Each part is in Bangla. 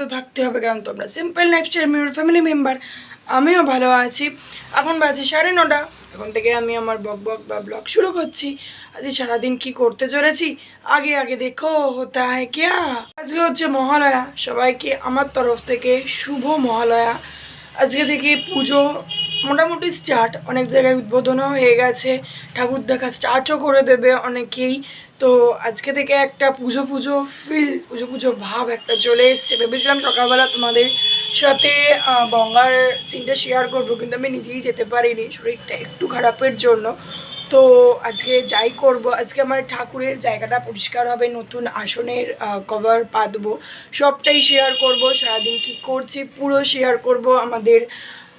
তো থাকতে হবে কারণ তোমরা সিম্পল লাইফস্টাইল ফ্যামিলি মেম্বার আমিও ভালো আছি। এখন বাজে সাড়ে নটা। এখন থেকে আমি আমার বক বক বা ব্লগ শুরু করছি। আজকে সারাদিন কি করতে চলেছি? আগে আগে দেখো হতা হ্যায় ক্যা। আজকে হচ্ছে মহালয়া। সবাইকে আমার তরফ থেকে শুভ মহালয়া। আজকে থেকে পুজো মোটামুটি স্টার্ট অনেক জায়গায় উদ্বোধনও হয়ে গেছে। ঠাকুর দেখা স্টার্টও করে দেবে অনেকেই। তো আজকে থেকে একটা পুজো পুজো ফিল পুজো পুজো ভাব একটা চলে এসছে। ভেবেছিলাম সকালবেলা তোমাদের সাথে গঙ্গার সিনটা শেয়ার করব, কিন্তু আমি নিজেই যেতে পারিনি, শরীরটা একটু খারাপের জন্য। তো আজকে যাই করব, আজকে আমার ঠাকুরের জায়গাটা পরিষ্কার হবে, নতুন আসনের কভার পাতবো, সবটাই শেয়ার করব, সারাদিন কি করছি পুরো শেয়ার করব আমাদের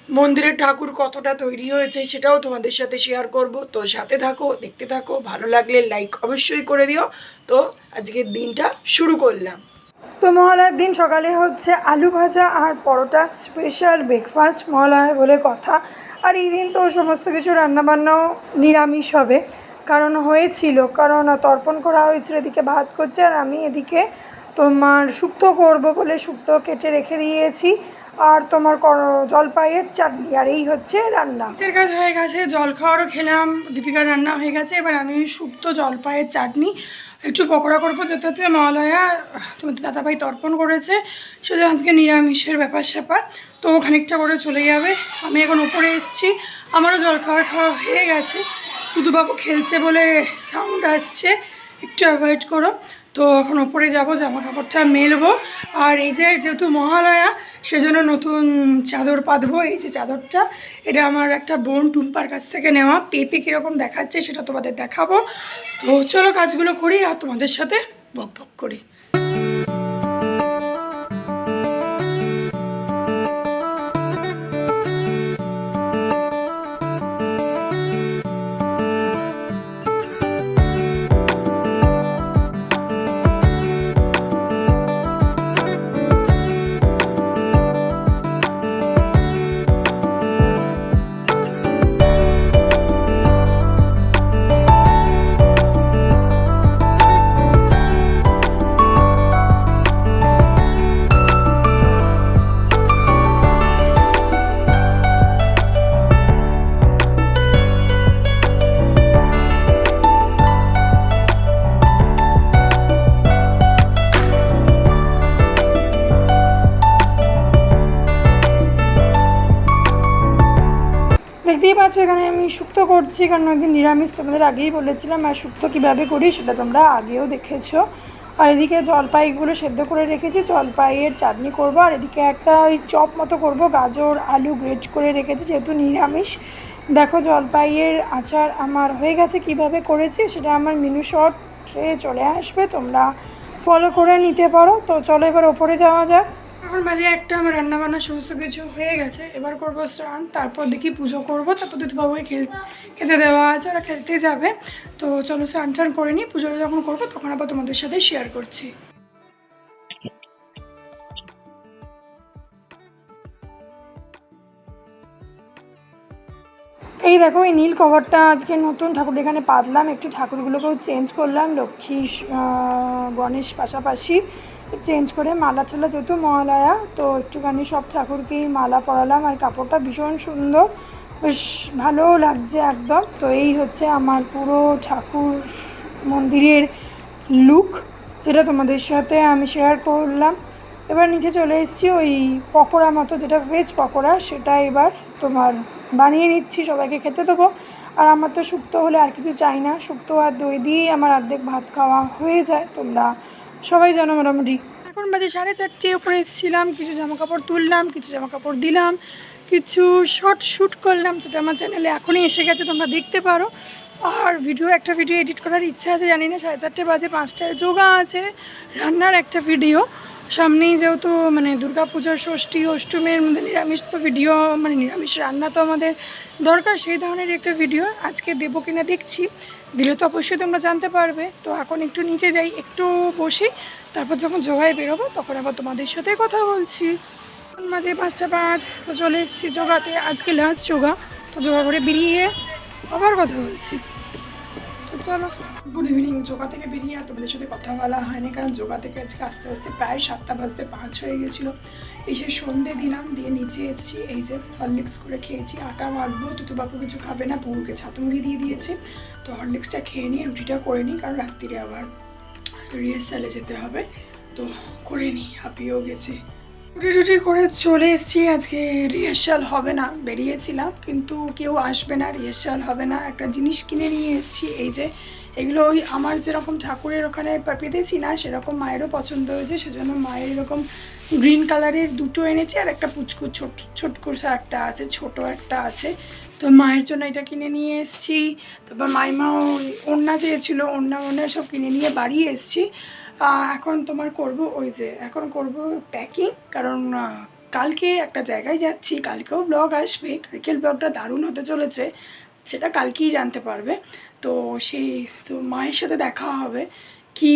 মন্দিরের ঠাকুর কতটা তৈরি হয়েছে সেটাও তোমাদের সাথে শেয়ার করব। তো সাথে থাকো, দেখতে থাকো, ভালো লাগলে লাইক অবশ্যই করে দিও। তো আজকের দিনটা শুরু করলাম। তো মহালয়ার দিন সকালে হচ্ছে আলু ভাজা আর পরোটা স্পেশাল ব্রেকফাস্ট মহালয়া বলে কথা। আর এই দিন তো সমস্ত কিছু রান্নাবান্নাও নিরামিষ হবে। কারণ হয়েছিল, কারণ তর্পণ করা হয়েছিল, এদিকে ভাত করছে আর আমি এদিকে তোমার শুক্তো করব বলে শুক্তো কেটে রেখে দিয়েছি। আর তোমার জলপাইয়ের চাটনি, আর এই হচ্ছে রান্না। কাজ হয়ে গেছে, জল খাওয়ারও খেলাম, দীপিকার রান্না হয়ে গেছে। এবার আমি শুক্তো জলপাইয়ের চাটনি। একটু পকোড়া করব, যেতে হচ্ছে মহালয়া তোমাদের দাদাভাই তর্পণ করেছে। শুধু আজকে নিরামিষের ব্যাপার স্যাপার। তো খানিকটা করে চলে যাবে। আমি এখন উপরে এসেছি। আমারও জল খাওয়ার খাওয়া হয়ে গেছে। দুদুবাবু খেলছে বলে সাউন্ড আসছে। একটু অ্যাভয়েড করো। তো এখন ওপরে যাব জামা কাপড়টা মেলবো। আর এই যে যেহেতু মহালয়া, সেজন্য নতুন চাদর পাতবো। এই যে চাদরটা, এটা আমার একটা বোন টুম্পার কাছ থেকে নেওয়া। পেতে কীরকম দেখাচ্ছে সেটা তোমাদের দেখাবো। তো চলো কাজগুলো করি আর তোমাদের সাথে বক বক করি। দেখতেই পাচ্ছ এখানে আমি শুক্তো করছি, কারণ একদিন নিরামিষ তোমাদের আগেই বলেছিলাম, আর শুক্তো কীভাবে করি সেটা তোমরা আগেও দেখেছ। আর এদিকে জলপাইগুলো সেদ্ধ করে রেখেছি, জলপাইয়ের চাটনি করব, আর এদিকে একটা ওই চপ মতো করব, গাজর, আলু গ্রেট করে রেখেছি, যেহেতু নিরামিষ। দেখো, জলপাইয়ের আচার আমার হয়ে গেছে, কীভাবে করেছি সেটা আমার মিনু শর্টে চলে আসবে, তোমরা ফলো করে নিতে পারো। তো চলো এবার ওপরে যাওয়া যাক। এখন মাঝে একটা আমার রান্না বান্না সমস্ত কিছু হয়ে গেছে। এবার করব স্নান, তারপর দেখি পুজো করব, তারপর দুটো বাবুকে খেল, খেতে দেওয়া আছে, ওরা খেলতে যাবে। তো চলো স্নান টান করে নিই, পুজোটা যখন করব, তখন আবার তোমাদের সাথে শেয়ার করছি। এই দেখো, এই নীল কভারটা আজকে নতুন ঠাকুর। এখানে পাতলাম, একটু ঠাকুরগুলোকেও চেঞ্জ করলাম। লক্ষ্মী গণেশ পাশাপাশি চেঞ্জ করে মালা ঠালা যেহেতু মহালয়া, তো একটুখানি সব ঠাকুরকেই মালা পরালাম আর কাপড়টা ভীষণ সুন্দর, বেশ ভালোও লাগছে একদম। তো এই হচ্ছে আমার পুরো ঠাকুর মন্দিরের লুক যেটা তোমাদের সাথে আমি শেয়ার করলাম। এবার নিচে চলে এসেছি ওই পকোড়া মতো, যেটা ভেজ পকোড়া, সেটা এবার তোমার বানিয়ে নিচ্ছি সবাইকে খেতে দেবো। আর আমার তো শুক্তো হলে আর কিছু চাই না। শুক্তো আর দই দিয়েই আমার অর্ধেক ভাত খাওয়া হয়ে যায়। তোমরা সবাই জানো মোটামুটি। এখন বাজে সাড়ে চারটে, উপরে এসেছিলাম, কিছু জামা কাপড় তুললাম, কিছু জামা কাপড় দিলাম, কিছু শর্ট শ্যুট করলাম, যেটা আমার চ্যানেলে এখনই এসে গেছে, তোমরা দেখতে পারো। আর ভিডিও, একটা ভিডিও এডিট করার ইচ্ছা আছে, জানি না, সাড়ে চারটে বাজে, পাঁচটায় যোগা আছে, রান্নার একটা ভিডিও। সামনেই যেহেতু মানে দুর্গা পুজোর ষষ্ঠী, অষ্টমীর মধ্যে নিরামিষ তো ভিডিও মানে নিরামিষ রান্না তো আমাদের দরকার, সেই ধরনের একটা ভিডিও আজকে দেবো কিনা দেখছি। দিলে তো অবশ্যই তোমরা জানতে পারবে। তো এখন একটু নিচে যাই, একটু বসি, তারপর যখন যোগায় বেরোবো তখন আবার তোমাদের সাথে কথা বলছি। মাঝে পাঁচটা পাঁচ, তো চলে এসেছি যোগাতে আজকে লাস্ট যোগা তো যোগা করে বেরিয়ে আবার কথা বলছি। চলো। গুড ইভিনিং, যোগা থেকে বেরিয়ে আর তোমাদের সাথে কথা বলা হয়নি, কারণ যোগা থেকে আজকে আস্তে আস্তে প্রায় সাতটা বাজতে পাঁচ হয়ে গেছিল। এসে সন্ধে দিলাম, দিয়ে নিচে এসেছি, এই যে হরলিক্স করে খেয়েছি, আটা মাখবো তো বাপু কিছু খাবে না পুকুরকে ছাতুমুড়ি দিয়ে দিয়েছি। তো হরলিক্সটা খেয়ে নিয়ে রুটিটা করে নিই, কারণ রাত্রিরে আবার রিহার্সালে যেতে হবে। তো করে নিই, হাঁপিয়েও গেছে। টুটি করে চলে এসেছি। আজকে রিহার্সাল হবে না, বেরিয়েছিলাম, কিন্তু কেউ আসবে না রিহার্সাল হবে না। একটা জিনিস কিনে নিয়ে এসেছি, এই যে এগুলো ওই আমার যেরকম ঠাকুরের ওখানে পেতেছি না, সেরকম মায়েরও পছন্দ হয়েছে, সেজন্য মায়ের এরকম গ্রিন কালারের দুটো এনেছি আর একটা পুচকু ছোট ছোটকুসা একটা আছে, ছোট একটা আছে। তো মায়ের জন্য এটা কিনে নিয়ে এসেছি। তারপর মাইমাও ওড়না চেয়েছিল, ওড়না ওড়না সব কিনে নিয়ে বাড়ি এসেছি। এখন তোমার করব ওই যে, এখন করব প্যাকিং কারণ কালকে একটা জায়গায় যাচ্ছি, কালকেও ব্লগ আসবে। কালকের ব্লগটা দারুণ হতে চলেছে, সেটা কালকেই জানতে পারবে। তো সেই, তো মায়ের সাথে দেখা হবে। কী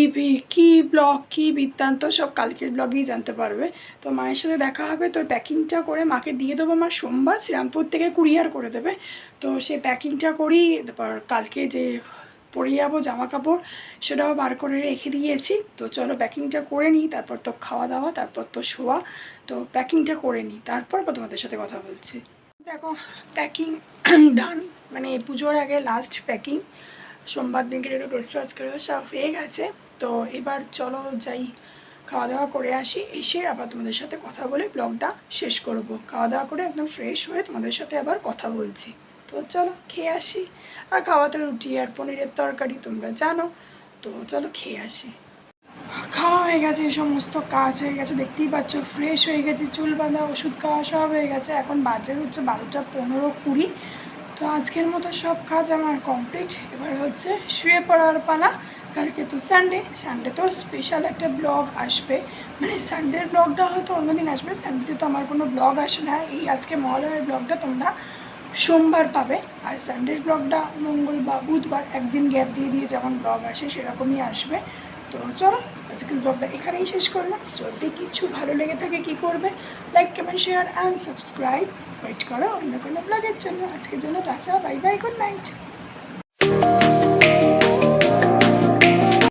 কী ব্লগ, কী বৃত্তান্ত, সব কালকের ব্লগেই জানতে পারবে। তো মায়ের সাথে দেখা হবে, তো প্যাকিংটা করে মাকে দিয়ে দেবো মা সোমবার, শ্রীরামপুর থেকে কুরিয়ার করে দেবে। তো সে প্যাকিংটা করি তারপর কালকে যে পরে যাব জামা কাপড় সেটাও বার করে রেখে দিয়েছি। তো চলো প্যাকিংটা করে নিই, তারপর তো খাওয়া দাওয়া তারপর তো শোয়া। তো প্যাকিংটা করে নিই, তারপর তোমাদের সাথে কথা বলছি। দেখো, প্যাকিং ডান মানে পুজোর আগে লাস্ট প্যাকিং সোমবার দিনকে একটু টোস্ট করে সব হয়ে গেছে, তো এবার চলো যাই, খাওয়া দাওয়া করে আসি, এসে আবার তোমাদের সাথে কথা বলে ব্লগটা শেষ করব। খাওয়া দাওয়া করে একদম ফ্রেশ হয়ে তোমাদের সাথে আবার কথা বলছি। তো চলো খেয়ে আসি। আর খাওয়াতে রুটি আর পনিরের তরকারি, তোমরা জানো। তো চলো খেয়ে আসি। খাওয়া হয়ে গেছে সমস্ত কাজ হয়ে গেছে, দেখতেই পাচ্ছ ফ্রেশ হয়ে গেছে, চুল বাঁধা, ওষুধ খাওয়া সব হয়ে গেছে। এখন বাজে হচ্ছে বারোটা পনেরো কুড়ি। তো আজকের মতো সব কাজ আমার কমপ্লিট এবার হচ্ছে শুয়ে পড়ার পালা। কালকে তো সানডে সানডে তো স্পেশাল একটা ব্লগ আসবে। মানে সানডের ব্লগটা হয়তো অন্যদিন আসবে। সানডেতে তো আমার কোনো ব্লগ আসে না। এই আজকে মহালয়ের ব্লগটা তোমরা সোমবার পাবে। আর সানডের ব্লগটা মঙ্গল বা বুধবার একদিন গ্যাপ দিয়ে দিয়ে যেমন ব্লগ আসে, সেরকমই আসবে। তো চলো, আজকের ব্লগটা এখানেই শেষ করলাম। যদি কিছু ভালো লেগে থাকে কি করবে like comment share and subscribe wait করো অন্য কোনো ব্লগের জন্য। আজকের জন্য টাচা বাই বাই গুড নাইট